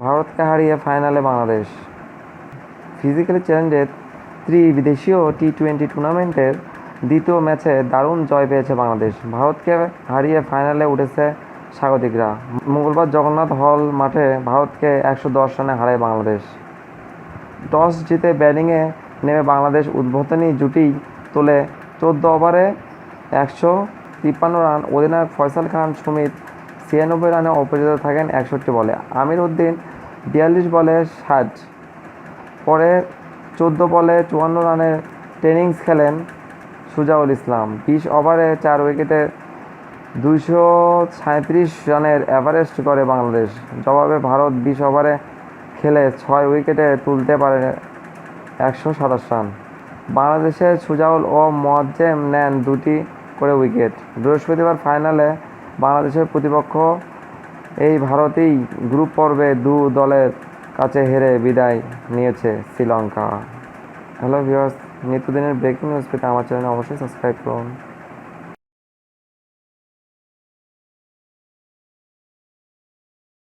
ভারতকে হারিয়ে ফাইনালে বাংলাদেশ। ফিজিক্যালি চ্যালেঞ্জের ত্রিদেশীয় টি টোয়েন্টি টুর্নামেন্টের দ্বিতীয় ম্যাচে দারুণ জয় পেয়েছে বাংলাদেশ। ভারতকে হারিয়ে ফাইনালে উঠেছে স্বাগতিকরা। মঙ্গলবার জগন্নাথ হল মাঠে ভারতকে একশো দশ রানে হারায় বাংলাদেশ। টস জিতে ব্যাটিংয়ে নেমে বাংলাদেশ উদ্বোধনী জুটি তোলে চোদ্দ ওভারে একশো তিপ্পান্ন রান। অধিনায়ক ফয়সাল খান, সুমিত ছিয়ানব্বই রানে অপরাজিত থাকেন একষট্টি বলে। আমির উদ্দিন বিয়াল্লিশ বলে ষাট। পরে চোদ্দ বলে চুয়ান্ন রানের ট্রেনিংস খেলেন সুজাউল ইসলাম। বিশ ওভারে চার উইকেটে দুইশো সাঁত্রিশ রানের অ্যাভারেস্ট করে বাংলাদেশ। জবাবে ভারত বিশ ওভারে খেলে ছয় উইকেটে তুলতে পারে একশো সাতাশ রান। বাংলাদেশের সুজাউল ও মোয়াজ্জেম নেন দুটি করে উইকেট। বৃহস্পতিবার ফাইনালে বাংলাদেশের প্রতিপক্ষ। এই ভারতেই গ্রুপ পর্বে দু দলের কাছে হেরে বিদায় নিয়েছে শ্রীলঙ্কা। হ্যালো ভিউয়ার্স, নিত্যদিনের ব্রেকিং নিউজ পেতে আমার চ্যানেল অবশ্যই সাবস্ক্রাইব করুন।